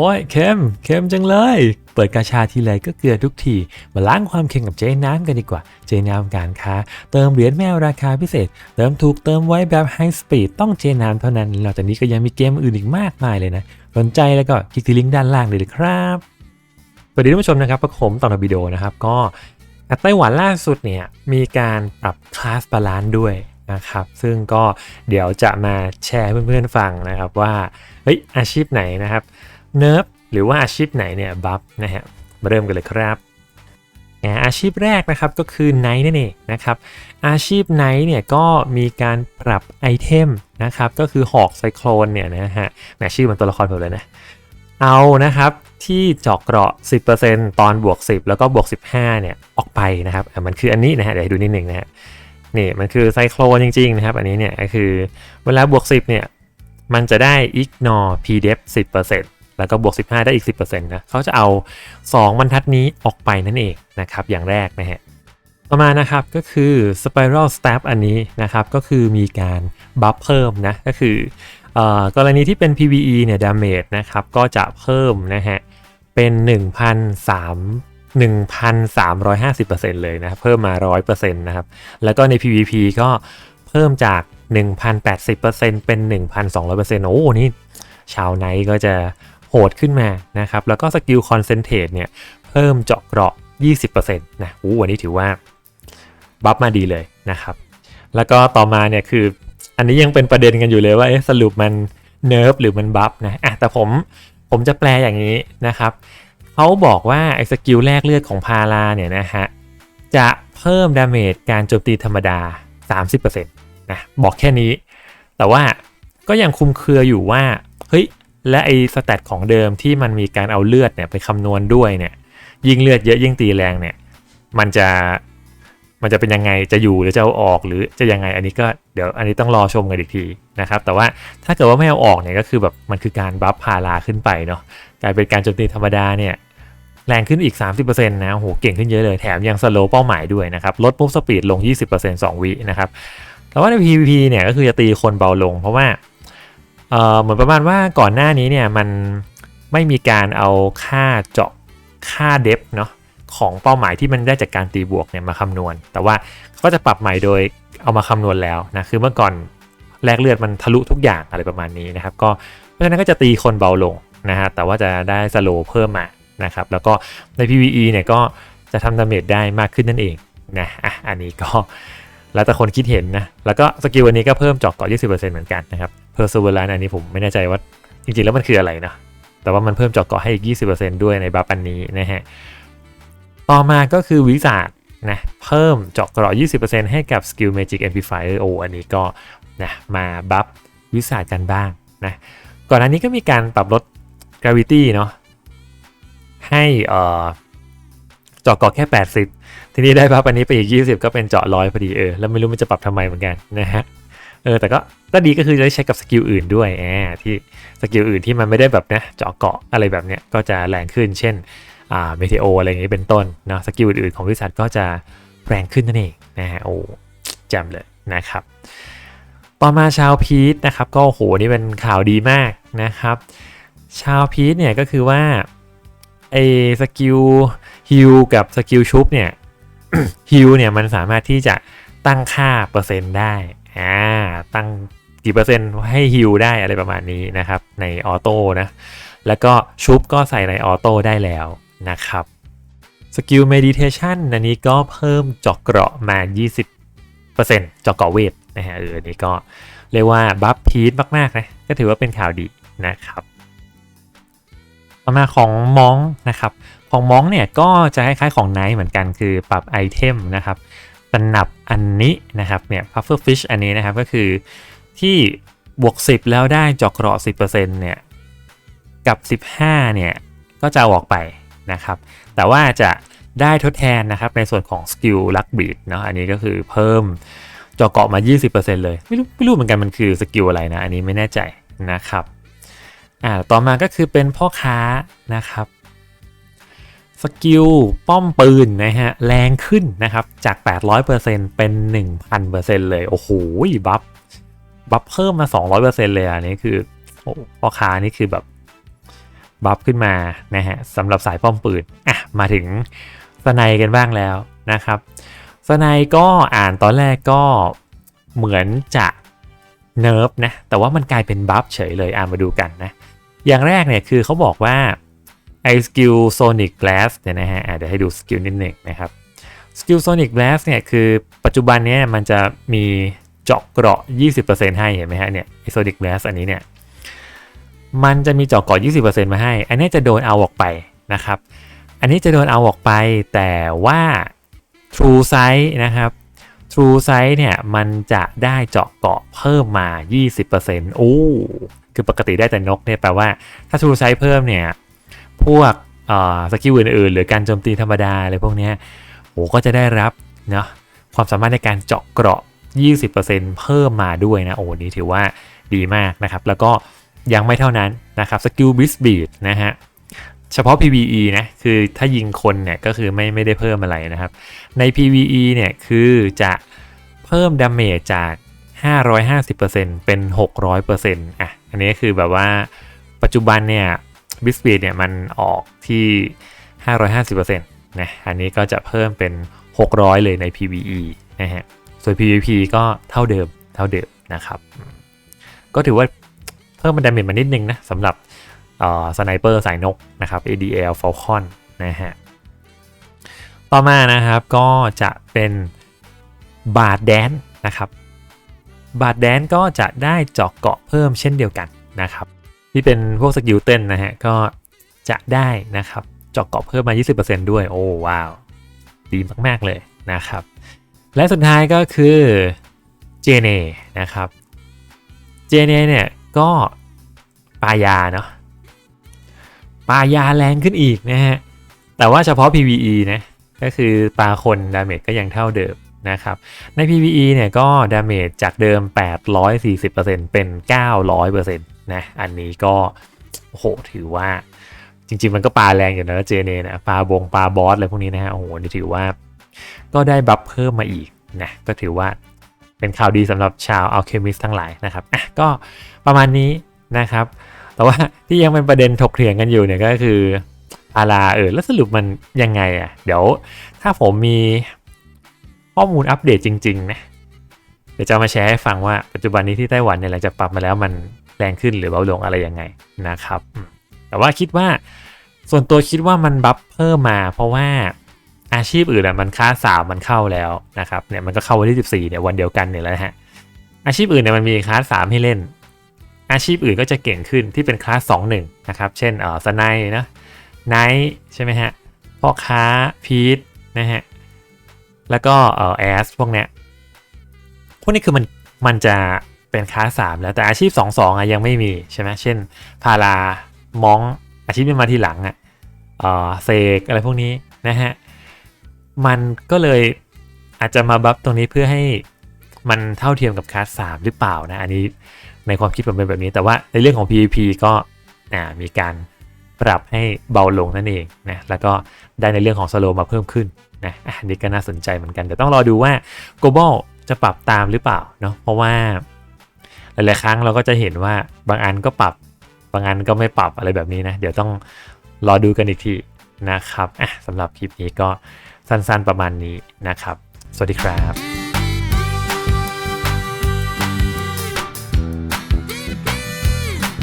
โอ้ยเค็มเค็มจังเลย เปิดกาชาทีไรก็เกลือทุกที มาล้างความเค็มกับเจ๊น้ำกันดีกว่า เจ๊น้ำการค้า เติมเหรียญแมวราคาพิเศษ เติมถูกเติมไว้แบบไฮสปีดต้องเจ๊น้ำเท่านั้น นอกจากนี้ก็ยังมีเกมอื่นอีกมากมายเลยนะ สนใจแล้วก็คลิกที่ลิงก์ด้านล่างเลยครับสวัสดีท่านผู้ชมนะครับผมตอนวิดีโอนะครับ ก็ไต้หวันล่าสุดเนี่ยมีการปรับคลาสบาลานซ์ด้วยนะครับซึ่งก็เดี๋ยวจะมาแชร์ให้เพื่อนๆฟังนะครับว่าเฮ้ยอาชีพไหนนะครับ เนิร์ฟหรือว่าอาชีพไหนเนี่ยบัฟนะฮะมาเริ่มกันเลยครับอาอาชีพแรกนะครับก็คือไนท์นั่นเองนะครับอาชีพไนท์เนี่ยก็มีการปรับไอเทมนะครับก็คือหอกไซโคลนเนี่ยนะฮะแหมชื่อมันตัวละครผมเลยนะเอานะครับที่เจาะเกราะ 10%ตอนบวก 10 แล้วก็บวก 15เนี่ยออกไปนะครับมันคืออันนี้นะฮะเดี๋ยวดูนิดหนึ่งนะฮะนี่มันคือไซโคลนจริงๆนะครับอันนี้เนี่ยก็คือเวลาบวก 10เนี่ยมันจะได้ ignore pdef 10% แล้วก็บวก 15 ได้อีก 10%นะเขาจะเอา 2 บรรทัดนี้ออกไปนั่นเองนะครับ อย่างแรกนะฮะต่อมานะครับก็คือ spiral stab อันนี้นะครับ ก็คือมีการบัฟเพิ่มนะ ก็คือเอ่อกรณีที่เป็น PVE เนี่ย damage นะครับ ก็จะเพิ่มนะฮะ เป็น 1,300 1,350%เลยนะเพิ่มมา 100%นะครับ แล้วก็ใน PVP ก็เพิ่มจาก 1,080%เป็น 1,200%โอ้นี่ชาวไนท์ก็จะ โหดขึ้นมานะครับ แล้วก็สกิลคอนเซนเทรตเนี่ยเพิ่มเจาะเกราะ 20%นะโอ้อันนี้ถือว่าบัฟมาดีเลยนะครับ แล้วก็ต่อมาเนี่ยคืออันนี้ยังเป็นประเด็นกันอยู่เลยว่าสรุปมันเนิร์ฟหรือมันบัฟนะอะแต่ผมผมจะแปลอย่างนี้นะครับเขาบอกว่าไอ้สกิลแรกเลือดของพาราเนี่ยนะฮะจะเพิ่มดาเมจการโจมตีธรรมดา 30%นะบอกแค่นี้ แต่ว่าก็ยังคุมเครืออยู่ว่า เฮ้ย และไอ้สแตทของเดิมที่มันมีการเอาเลือดเนี่ยไปคำนวณด้วยเนี่ย ยิ่งเลือดเยอะยิ่งตีแรงเนี่ย มันจะมันจะเป็นยังไงจะอยู่หรือจะเอาออกหรือจะยังไงอันนี้ก็เดี๋ยวอันนี้ต้องรอชมกันอีกทีนะครับ แต่ว่าถ้าเกิดว่าไม่เอาออกเนี่ยก็คือแบบมันคือการบัฟพาราขึ้นไปเนาะกลายเป็นการโจมตีธรรมดาเนี่ยแรงขึ้นอีก 30%นะโอ้โหเก่งขึ้นเยอะเลยแถมยังสโลว์เป้าหมายด้วยนะครับ ลดปุ๊บสปีดลง 20% 2 วินะครับแต่ว่าใน PVP เนี่ยก็คือจะตีคนเบาลง เพราะว่า เอ่อเหมือนประมาณว่าก่อนหน้านี้เนี่ยมันไม่มีการเอาค่าเจาะค่าเดฟเนาะของเป้าหมายที่มันได้จากการตีบวกเนี่ยมาคำนวณ แต่ว่าก็จะปรับใหม่โดยเอามาคำนวณแล้วนะคือเมื่อก่อนแลกเลือดมันทะลุทุกอย่างอะไรประมาณนี้นะครับก็เพราะฉะนั้นก็จะตีคนเบาลงนะฮะแต่ว่าจะได้สโลเพิ่มมานะครับแล้วก็ใน PVE เนี่ยก็จะทำดาเมจได้มากขึ้นนั่นเองนะอะอันนี้ก็แล้วแต่คนคิดเห็นนะแล้วก็สกิลอันนี้ก็เพิ่มจอกเกาะ20%เหมือนกันนะครับ เพอร์ซูเวอร์อันนี้ผมไม่แน่ใจว่าจริงๆแล้วมันคืออะไรนะ แต่ว่ามันเพิ่มจอกเกาะให้อีก 20%ด้วยในบัฟอันนี้นะฮะ ต่อมาก็คือวิสาดนะเพิ่มเจาะเกราะ 20%ให้กับ Skill Magic Amplifier โออันนี้ก็นะมาบัฟวิสาดกันบ้างนะ ก่อนหน้านี้ก็มีการปรับลด Gravity เนาะให้เอ่อเจาะเกาะแค่ 80 ทีนี้ได้บัฟอันนี้ไปอีก 20 ก็เป็นเจาะร้อยพอดีเออ แล้วไม่รู้มันจะปรับทำไมเหมือนกันนะฮะ เออแต่ก็ก็ดีก็คือจะได้ใช้กับสกิลอื่นด้วยแอบที่สกิลอื่นที่มันไม่ได้แบบนะเจาะเกาะอะไรแบบเนี้ยก็จะแรงขึ้น เช่นอ่าเมเทโออะไรอย่างนี้เป็นต้นนะสกิลอื่นๆของบริษัทก็จะแรงขึ้นนั่นเองนะฮะโอ้จำเลยนะครับ ต่อมาชาวพีทนะครับก็โหนี่เป็นข่าวดีมากนะครับ ชาวพีทเนี่ยก็คือว่าไอสกิลฮิลกับสกิลชุบเนี่ยฮิลเนี่ยมันสามารถที่จะตั้งค่าเปอร์เซ็นต์ได้ อ่าตั้งกี่เปอร์เซ็นต์ให้ฮิลได้อะไรประมาณนี้นะครับในออโต้นะแล้วก็ชุบก็ใส่ในออโต้ได้แล้วนะครับสกิลเมดิเทชันอันนี้ก็เพิ่มจาะเกราะมา 20%จาะเกราะเวทนะฮะเอออันนี้ก็เรียกว่าบัฟพีทมากๆนะก็ถือว่าเป็นข่าวดีนะครับต่อมาของมองนะครับของมองเนี่ยก็จะคล้ายๆของไนท์เหมือนกันคือปรับไอเทมนะครับ สนับอันนี้นะครับเนี่ย puffer fish อันนี้นะครับก็คือที่บวก 10 แล้วได้เจาะเกราะ 10%เนี่ยกับ 15 เนี่ย ก็จะออกไปนะครับ แต่ว่าจะได้ทดแทนนะครับในส่วนของสกิลลักบีดเนาะอันนี้ก็คือเพิ่มจาะเกาะมา 20%เลย ไม่รู้ไม่รู้เหมือนกันมันคือสกิลอะไรนะ อันนี้ไม่แน่ใจนะครับอ่าต่อมาก็คือเป็นพ่อค้านะครับ สกิลป้อมปืนนะฮะ แรงขึ้นนะครับ จาก 800%เป็น 1,000%เลย โอ้โหบัฟบัฟเพิ่มมา 200%เลยอันนี้คือโอ้พ่อค้านี่คือแบบบัฟขึ้นมานะฮะสำหรับสายป้อมปืนอะมาถึงสไนกันบ้างแล้วนะครับสไนก็อ่านตอนแรกก็เหมือนจะเนิร์ฟนะแต่ว่ามันกลายเป็นบัฟเฉยเลยอ่านมาดูกันนะอย่างแรกเนี่ยคือเขาบอกว่า ไอสกิลโซนิก Blast เนี่ยนะฮะเดี๋ยวให้ดูสกิลนิดหนึ่งนะครับสกิลโซนิก Blast เนี่ยคือปัจจุบันนี้มันจะมีเจาะเกราะ 20%ให้เห็นไหมฮะเนี่ยไอโซนิก Blast อันนี้เนี่ยมันจะมีเจาะเกราะ 20%มาให้ อันนี้จะโดนเอาออกไปนะครับ อันนี้จะโดนเอาออกไป แต่ว่า True Sight นะครับ True Sight เนี่ยมันจะได้เจาะเกราะเพิ่มมา 20%โอ้คือปกติได้แต่นกเนี่ยแปลว่าถ้า True Sight เพิ่มเนี่ย พวกสกิลอื่นๆ หรือการโจมตีธรรมดาอะไรพวกนี้ยโหก็จะได้รับเนาะความสามารถในการเจาะเกราะ 20%เพิ่มมาด้วยนะโอ้นี่ถือว่าดีมากนะครับ แล้วก็ยังไม่เท่านั้นนะครับสกิลบิสบีดนะฮะเฉพาะ PVE นะคือถ้ายิงคนเนี่ยก็คือไม่ไม่ได้เพิ่มอะไรนะครับ ใน PVE เนี่ยคือจะเพิ่มดาเมจจาก 550%เป็น 600%อะอันนี้คือแบบว่าปัจจุบันเนี่ย บิสบีดเนี่ยมันออกที่ 550%นะอันนี้ก็จะเพิ่มเป็น 600 เลยใน PVE นะฮะส่วน PVP ก็เท่าเดิมเท่าเดิมนะครับ ก็ถือว่าเพิ่มมันดาเมจมานิดนึงนะสำหรับสไนเปอร์สายนกนะครับ ADL Falcon นะฮะต่อมานะครับก็จะเป็นบาดแดนนะครับ บาดแดนก็จะได้เจาะเกาะเพิ่มเช่นเดียวกันนะครับ ที่เป็นพวกสกิลเต้นนะฮะ ก็จะได้นะครับเจาะเกาะเพิ่มมา 20%ด้วย โอ้ว้าว ดีมาก ๆ เลยนะครับ และสุดท้ายก็คือ JNA นนะครับ JNA เนี่ยก็ปายาเนาะปายาแรงขึ้นอีกนะฮะ แต่ว่าเฉพาะ PVE นะก็คือปลาคนดาเมจก็ยังเท่าเดิมนะครับ ใน PVE เนี่ยก็ดาเมจจากเดิม 840%เป็น 900%นะอันนี้ก็โหถือว่าจริง ๆ มันก็ปลาแรงอยู่นะเจเนนะปลาบงปลาบอสอะไรพวกนี้นะฮะโอ้โหนี่ถือว่าก็ได้บัฟเพิ่มมาอีกนะก็ถือว่าเป็นข่าวดีสำหรับชาวอัลเคมิสทั้งหลายนะครับอะก็ประมาณนี้นะครับ แต่ว่าที่ยังเป็นประเด็นถกเถียงกันอยู่เนี่ยก็คืออาราเออแล้วสรุปมันยังไงอะเดี๋ยวถ้าผมมีข้อมูลอัปเดตจริง ๆ นะ เดี๋ยวจะมาแชร์ให้ฟังว่าปัจจุบันนี้ที่ไต้หวันเนี่ยหลังจากปรับมาแล้วมัน แรงขึ้นหรือเบาลงอะไรยังไงนะครับ แต่ว่าคิดว่าส่วนตัวคิดว่ามันบัฟเพิ่มมาเพราะว่าอาชีพอื่นอะมันค่าสามมันเข้าแล้วนะครับเนี่ยมันก็เข้าวันที่ 14เนี่ยวันเดียวกันเนี่ยแหละฮะอาชีพอื่นเนี่ยมันมีคลาสสามให้เล่น อาชีพอื่นก็จะเก่งขึ้นที่เป็นคลาสสองหนึ่งนะครับเช่นเออสไนนะไนท์ใช่ไหมฮะพ่อค้าพีทนะฮะแล้วก็เออแอสพวกเนี้ยพวกนี้คือมันมันจะ เป็นคลาสสามแล้วแต่อาชีพ2องสอะยังไม่มีใช่ไหมเช่น พารามองอาชีพที่มาทีหลังอะเออเซกอะไรพวกนี้นะฮะมันก็เลยอาจจะมาบัฟตรงนี้เพื่อให้มันเท่าเทียมกับคลาสสามหรือเปล่านะ อันนี้ในความคิดผมเป็นแบบนี้ แต่ว่าในเรื่องของ PVP ก็มีการปรับให้เบาลงนั่นเองนะแล้วก็ได้ในเรื่องของสโลมาเพิ่มขึ้นนะอันนี้ก็น่าสนใจเหมือนกันแต่ต้องรอดูว่า global จะปรับตามหรือเปล่าเนาะเพราะว่า หลายๆครั้งเราก็จะเห็นว่าบางอันก็ปรับบางอันก็ไม่ปรับอะไรแบบนี้นะ เดี๋ยวต้องรอดูกันอีกทีนะครับอะสำหรับคลิปนี้ก็สั้นๆประมาณนี้นะครับ สวัสดีครับ